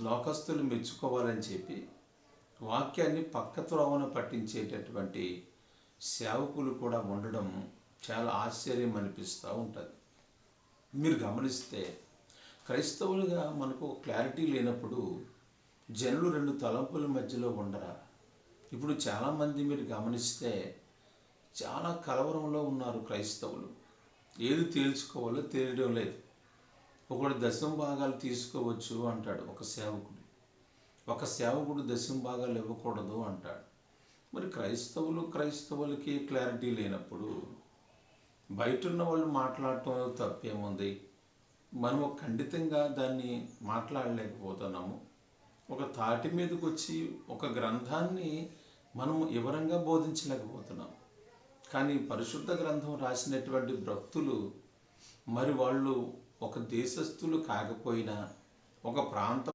లోకస్తులు మెచ్చుకోవాలని చెప్పి వాక్యాన్ని పక్క త్రోవన పట్టించేటటువంటి సేవకులు కూడా ఉండడం చాలా ఆశ్చర్యం అనిపిస్తూ ఉంటుంది. మీరు గమనిస్తే క్రైస్తవులుగా మనకు క్లారిటీ లేనప్పుడు జనులు రెండు తలంపుల మధ్యలో ఉండరా? ఇప్పుడు చాలామంది మీరు గమనిస్తే చాలా కలవరంలో ఉన్నారు క్రైస్తవులు. ఏది తేల్చుకోవాలో తెలియడం లేదు. ఒకడు దశం భాగాలు తీసుకోవచ్చు అంటాడు ఒక సేవకుడు. ఒక సేవకుడు దశం భాగాలు ఇవ్వకూడదు అంటాడు. మరి క్రైస్తవులు క్రైస్తవులకి క్లారిటీ లేనప్పుడు బయట ఉన్న వాళ్ళు మాట్లాడటం తప్పేముంది? మనం ఖండితంగా దాన్ని మాట్లాడలేకపోతున్నాము. ఒక తాటి మీదకి వచ్చి ఒక గ్రంథాన్ని మనం వివరంగా బోధించలేకపోతున్నాం. కానీ పరిశుద్ధ గ్రంథం రాసినటువంటి భక్తులు మరి వాళ్ళు ఒక దేశస్థులు కాకపోయినా ఒక ప్రాంతం